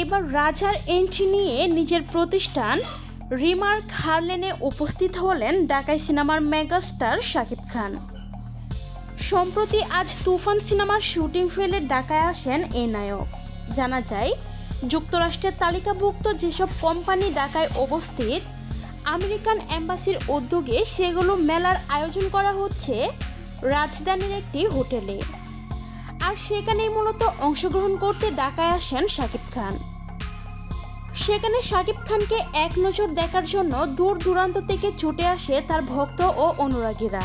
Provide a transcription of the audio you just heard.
এবার রাজার এন্ট্রি নিয়ে নিজের প্রতিষ্ঠান রিমার্ক হারলেনে উপস্থিত হলেন ঢাকাই সিনেমার মেগাস্টার শাকিব খান। সম্প্রতি আজ তুফান সিনেমার শুটিং ফেলে ঢাকায় আসেন এ নায়ক। জানা যায়, যুক্তরাষ্ট্রের তালিকাভুক্ত যেসব কোম্পানি ঢাকায় অবস্থিত আমেরিকান এম্বাসির উদ্যোগে সেগুলো মেলার আয়োজন করা হচ্ছে রাজধানীর একটি হোটেলে আর সেখানেই মূলত অংশগ্রহণ করতে ঢাকায় আসেন শাকিব খান সেখানে শাকিব খানকে এক নজর দেখার জন্য দূর দূরান্ত থেকে ছুটে আসে তার ভক্ত ও অনুরাগীরা